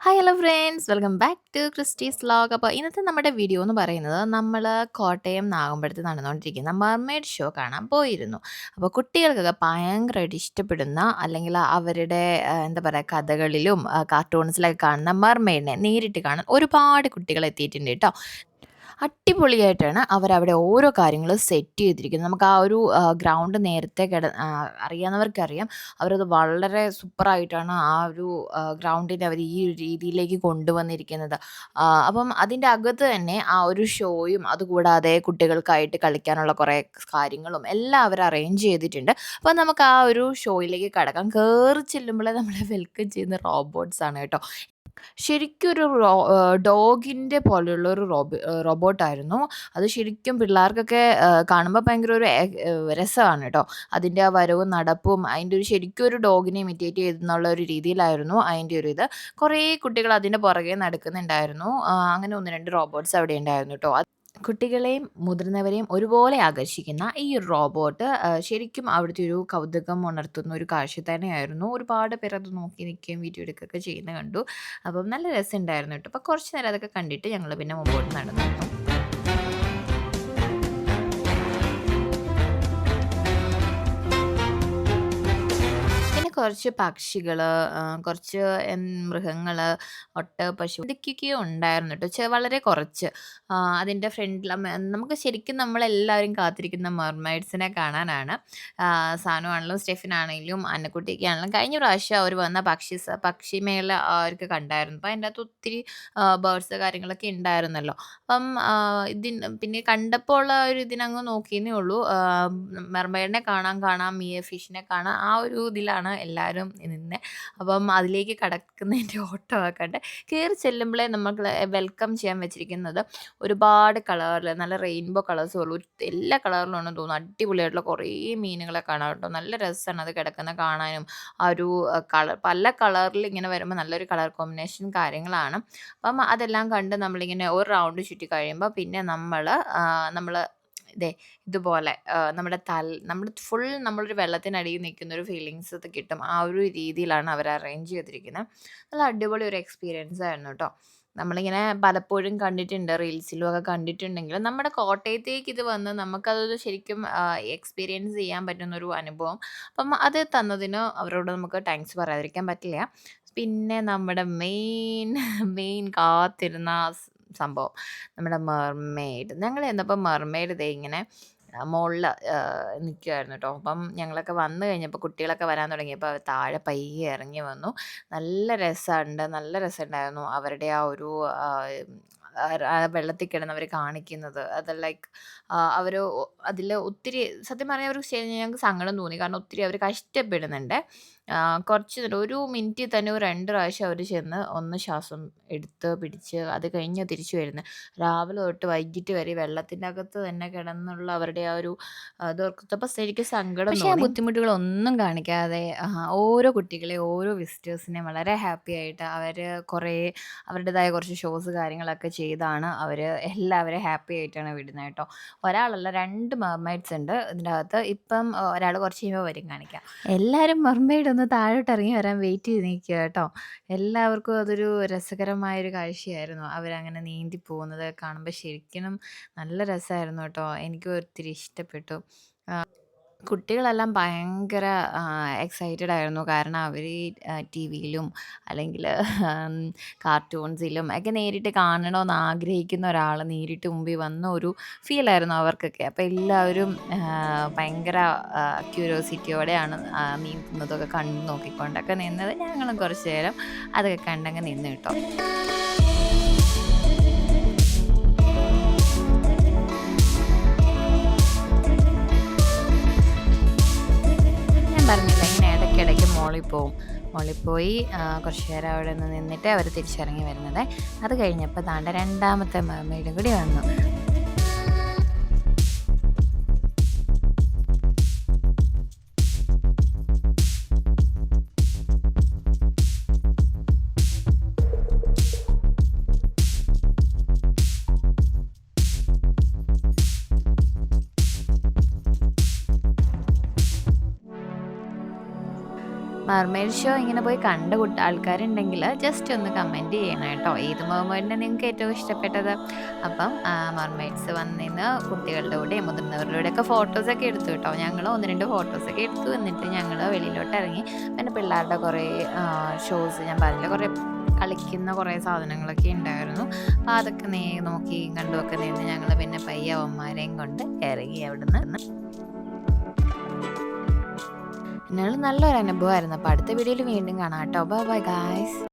Hi hello friends welcome back to Christy's vlog അപ്പോൾ ഇന്നത്തെ നമ്മുടെ വീഡിയോ എന്ന് പറയുന്നത് നമ്മൾ കോട്ടയം നാഗമ്പടത്ത് നടന്നുകൊണ്ടിരിക്കുന്ന മർമെയ്ഡ് ഷോ കാണാൻ പോയിരുന്നു. അപ്പോൾ കുട്ടികൾക്കൊക്കെ ഭയങ്കരമായിട്ട് ഇഷ്ടപ്പെടുന്ന അല്ലെങ്കിൽ അവരുടെ എന്താ പറയുക കഥകളിലും കാർട്ടൂൺസിലൊക്കെ കാണുന്ന മർമേഡിനെ നേരിട്ട് കാണാൻ ഒരുപാട് കുട്ടികൾ എത്തിയിട്ടുണ്ട് കേട്ടോ. അടിപൊളിയായിട്ടാണ് അവരവിടെ ഓരോ കാര്യങ്ങൾ സെറ്റ് ചെയ്തിരിക്കുന്നത്. നമുക്ക് ആ ഒരു ഗ്രൗണ്ട് നേരത്തെ കിട അറിയാവുന്നവർക്കറിയാം. അവരത് വളരെ സൂപ്പറായിട്ടാണ് ആ ഒരു ഗ്രൗണ്ടിനെ അവർ ഈ ഒരു രീതിയിലേക്ക് കൊണ്ടുവന്നിരിക്കുന്നത്. അപ്പം അതിന്റെ അകത്ത് തന്നെ ആ ഒരു ഷോയും അതുകൂടാതെ കുട്ടികൾക്കായിട്ട് കളിക്കാനുള്ള കുറേ കാര്യങ്ങളും എല്ലാം അവർ അറേഞ്ച് ചെയ്തിട്ടുണ്ട്. അപ്പം നമുക്ക് ആ ഒരു ഷോയിലേക്ക് കടക്കാം. കയറി ചെല്ലുമ്പോഴേ നമ്മളെ വെൽക്കം ചെയ്യുന്ന റോബോട്ട്സ് ആണ് കേട്ടോ. ശരിക്കും ഒരു ഡോഗിന്റെ പോലെയുള്ള ഒരു റോബ് റോബോട്ടായിരുന്നു. അത് ശരിക്കും പിള്ളേർക്കൊക്കെ കാണുമ്പോൾ കാണുമ്പോ ഭയങ്കര ഒരു രസമാണ് കേട്ടോ. അതിന്റെ ആ വരവും നടപ്പും അതിന്റെ ഒരു ശരിക്കും ഒരു ഡോഗിനെ ഇമിറ്റേറ്റ് ചെയ്തെന്നുള്ള ഒരു രീതിയിലായിരുന്നു അതിന്റെ ഒരു ഇത്. കുറേ കുട്ടികൾ അതിന്റെ പുറകെ നടക്കുന്നുണ്ടായിരുന്നു. അങ്ങനെ 1, 2 റോബോട്ട്സ് അവിടെ ഉണ്ടായിരുന്നു ട്ടോ. കുട്ടികളെയും മുതിർന്നവരെയും ഒരുപോലെ ആകർഷിക്കുന്ന ഈ ഒരു റോബോട്ട് ശരിക്കും അവിടുത്തെ ഒരു കൗതുകം ഉണർത്തുന്ന ഒരു കാഴ്ച തന്നെയായിരുന്നു. ഒരുപാട് പേർ അത് നോക്കി നിൽക്കുകയും വീഡിയോ എടുക്കുകയൊക്കെ ചെയ്യുന്നത് കണ്ടു. അപ്പം നല്ല രസമുണ്ടായിരുന്നു കേട്ടോ. അപ്പോൾ കുറച്ച് നേരം അതൊക്കെ കണ്ടിട്ട് ഞങ്ങൾ പിന്നെ മുമ്പോട്ട് നടന്നു കുറച്ച് പക്ഷികൾ, ആഹ് കുറച്ച് എൻ മൃഗങ്ങൾ, പശു ഇതൊക്കെയൊക്കെ ഉണ്ടായിരുന്നു കേട്ടോ. ചെ വളരെ കുറച്ച്. അതിന്റെ ഫ്രണ്ടിൽ നമുക്ക് ശരിക്കും നമ്മളെല്ലാവരും കാത്തിരിക്കുന്ന മെർമെയ്ഡ്സിനെ കാണാനാണ്. ആഹ് സാനു ആണെങ്കിലും സ്റ്റെഫിനാണെങ്കിലും അന്നക്കുട്ടിയൊക്കെ ആണെങ്കിലും കഴിഞ്ഞ പ്രാവശ്യം അവർ വന്ന പക്ഷി സ പക്ഷിമേള അവർക്ക് കണ്ടായിരുന്നു. അപ്പം അതിന്റെ അകത്ത് ഒത്തിരി ബേർഡ്സ് കാര്യങ്ങളൊക്കെ ഉണ്ടായിരുന്നല്ലോ. അപ്പം ആഹ് ഇതിന് പിന്നെ കണ്ടപ്പോൾ ഉള്ള ഒരു ഇതിനങ്ങ് നോക്കിയെന്നേ ഉള്ളൂ. ആഹ് കാണാൻ കാണാം കാണാം ഫിഷിനെ കാണാം ആ ഒരു ഇതിലാണ് എല്ലാവരും നിന്നെ. അപ്പം അതിലേക്ക് കടക്കുന്നതിന്റെ ഓട്ടം ആക്കട്ടെ. കയറി ചെല്ലുമ്പോഴേ നമുക്ക് വെൽക്കം ചെയ്യാൻ വെച്ചിരിക്കുന്നത് ഒരുപാട് കളറിൽ നല്ല റെയിൻബോ കളേഴ്സ് പോലുള്ള എല്ലാ കളറിലും ഉണ്ടെന്ന് തോന്നുന്നു. അടിപൊളിയായിട്ടുള്ള കുറേ മീനുകളെ കാണാം കേട്ടോ. നല്ല രസമാണ് അത് കിടക്കുന്ന കാണാനും. ആ ഒരു കളർ പല കളറിൽ ഇങ്ങനെ വരുമ്പോൾ നല്ലൊരു കളർ കോമ്പിനേഷൻ കാര്യങ്ങളാണ്. അപ്പം അതെല്ലാം കണ്ട് നമ്മളിങ്ങനെ ഒരു റൗണ്ട് ചുറ്റി കഴിയുമ്പോൾ പിന്നെ നമ്മൾ നമ്മൾ ദേ ഇതുപോലെ നമ്മുടെ തൽ നമ്മുടെ ഫുൾ നമ്മളൊരു വെള്ളത്തിനടിയിൽ നിൽക്കുന്ന ഒരു ഫീലിങ്സ് കിട്ടും. ആ ഒരു രീതിയിലാണ് അവർ അറേഞ്ച് ചെയ്തിരിക്കുന്നത്. നല്ല അടിപൊളി ഒരു എക്സ്പീരിയൻസ് ആയിരുന്നു കേട്ടോ. നമ്മളിങ്ങനെ പലപ്പോഴും കണ്ടിട്ടുണ്ട് റീൽസിലും ഒക്കെ കണ്ടിട്ടുണ്ടെങ്കിലും നമ്മുടെ കോട്ടയത്തേക്ക് ഇത് വന്ന് നമുക്കതൊരു ശരിക്കും എക്സ്പീരിയൻസ് ചെയ്യാൻ പറ്റുന്ന ഒരു അനുഭവം. അപ്പം അത് തന്നതിന് അവരോട് നമുക്ക് താങ്ക്സ് പറയാതിരിക്കാൻ പറ്റില്ല. പിന്നെ നമ്മുടെ മെയിൻ മെയിൻ കാത്തിരുന്ന സംഭവം നമ്മുടെ മെർമെയ്ഡ്. ഞങ്ങൾ ചെന്നപ്പോൾ മെർമെയ്ഡ് ദേ ഇങ്ങനെ മുകളിൽ നിൽക്കുമായിരുന്നു കേട്ടോ. അപ്പം ഞങ്ങളൊക്കെ വന്നു കഴിഞ്ഞപ്പോൾ കുട്ടികളൊക്കെ വരാൻ തുടങ്ങിയപ്പോൾ അവർ താഴെ പയ്യെ ഇറങ്ങി വന്നു. നല്ല രസമുണ്ട് നല്ല രസമുണ്ടായിരുന്നു അവരുടെ ആ ഒരു വെള്ളത്തിൽ കിടന്ന് അവർ കാണിക്കുന്നത്. അത് ലൈക്ക് അവർ അതിൽ ഒത്തിരി സത്യം പറഞ്ഞാൽ ശരി ഞങ്ങൾക്ക് സങ്കടം തോന്നി. കാരണം ഒത്തിരി അവർ കഷ്ടപ്പെടുന്നുണ്ട്. ആഹ് കുറച്ച് നേരം ഒരു മിനിറ്റിൽ തന്നെ ഒരു രണ്ട് പ്രാവശ്യം അവർ ചെന്ന് ഒന്ന് ശ്വാസം എടുത്ത് പിടിച്ച് അത് കഴിഞ്ഞ് തിരിച്ചു വരുന്നത്. രാവിലെ തൊട്ട് വൈകിട്ട് വരെ വെള്ളത്തിന്റെ അകത്ത് തന്നെ കിടന്നുള്ള അവരുടെ ആ ഒരു ഇതോർക്കത്തപ്പോൾ ശരിക്കും സങ്കടം പക്ഷേ ആ തോന്നി. ബുദ്ധിമുട്ടുകളൊന്നും കാണിക്കാതെ ആഹ് ഓരോ കുട്ടികളെ ഓരോ വിസിറ്റേഴ്സിനെ വളരെ ഹാപ്പി ആയിട്ട് അവർ കുറേ അവരുടേതായ കുറച്ച് ഷോസ് കാര്യങ്ങളൊക്കെ ചെയ്താണ് അവർ എല്ലാവരെയും ഹാപ്പി ആയിട്ടാണ് വിടുന്നത് കേട്ടോ. ഒരാളല്ല 2 മെർമെയ്ഡ്സ് ഉണ്ട് ഇതിന്റെ അകത്ത്. ഇപ്പം ഒരാൾ കുറച്ച് കഴിയുമ്പോൾ വരും കാണിക്കാം. എല്ലാവരും മെർമെയ്ഡ് ഒന്ന് താഴോട്ട് ഇറങ്ങി വരാൻ വെയിറ്റ് ചെയ്ത് നിൽക്കുക കേട്ടോ. എല്ലാവർക്കും അതൊരു രസകരമായൊരു കാഴ്ചയായിരുന്നു. അവരങ്ങനെ നീന്തി പോകുന്നത് കാണുമ്പോൾ ശരിക്കും നല്ല രസമായിരുന്നു കേട്ടോ. എനിക്കും ഒത്തിരി ഇഷ്ടപ്പെട്ടു. ആഹ് കുട്ടികളെല്ലാം ഭയങ്കര ആഹ് എക്സൈറ്റഡ് ആയിരുന്നു. കാരണം അവർ ടിവിയിലും അല്ലെങ്കിൽ കാർട്ടൂൺസിലും ഒക്കെ നേരിട്ട് കാണണമെന്ന് ആഗ്രഹിക്കുന്ന ഒരാൾ നേരിട്ട് മുമ്പിൽ വന്ന ഒരു ഫീലായിരുന്നു അവർക്കൊക്കെ. അപ്പോൾ എല്ലാവരും ആഹ് ഭയങ്കര ആഹ് ക്യൂരിയോസിറ്റിയോടെയാണ് ആഹ് നീന്തുന്നതൊക്കെ കണ്ട് നോക്കിക്കൊണ്ടൊക്കെ നിന്നത്. ഞങ്ങളും കുറച്ച് നേരം അതൊക്കെ കണ്ടങ്ങ് നിന്ന് കേട്ടോ. മോളിൽ പോവും. മോളിൽ പോയി കുറച്ച് നേരം അവിടെ നിന്ന് നിന്നിട്ട് അവർ തിരിച്ചിറങ്ങി വരുന്നത്. അത് കഴിഞ്ഞപ്പോൾ താണ്ട രണ്ടാമത്തെ മെർമെയ്ഡും കൂടി വന്നു. മെർമെയ്ഡ് ഷോ ഇങ്ങനെ പോയി കണ്ട കുട്ട ആൾക്കാരുണ്ടെങ്കിൽ ജസ്റ്റ് ഒന്ന് കമന്റ് ചെയ്യണം കേട്ടോ. ഏത് മെർമെയ്ഡിനെ നിങ്ങൾക്ക് ഏറ്റവും ഇഷ്ടപ്പെട്ടത്? അപ്പം മർമേഡ്സ് വന്നിന്ന് കുട്ടികളുടെ കൂടെ മുതിർന്നവരുടെ ഒക്കെ ഫോട്ടോസൊക്കെ എടുത്തു കേട്ടോ. ഞങ്ങൾ ഒന്ന് രണ്ട് ഫോട്ടോസൊക്കെ എടുത്തു എന്നിട്ട് ഞങ്ങൾ വെളിയിലോട്ട് ഇറങ്ങി. പിന്നെ പിള്ളേരുടെ കുറേ ഷോസ് ഞാൻ പറഞ്ഞ കുറേ കളിക്കുന്ന കുറേ സാധനങ്ങളൊക്കെ ഉണ്ടായിരുന്നു. അപ്പം അതൊക്കെ നേ നോക്കി കണ്ടുമൊക്കെ നിന്ന് ഞങ്ങൾ പിന്നെ പയ്യവന്മാരെയും കൊണ്ട് ഇറങ്ങി അവിടുന്ന്. എന്നാലും നല്ലൊരു അനുഭവമായിരുന്നു. അപ്പോൾ അടുത്ത വീഡിയോയിൽ വീണ്ടും കാണാം കേട്ടോ. Bye bye guys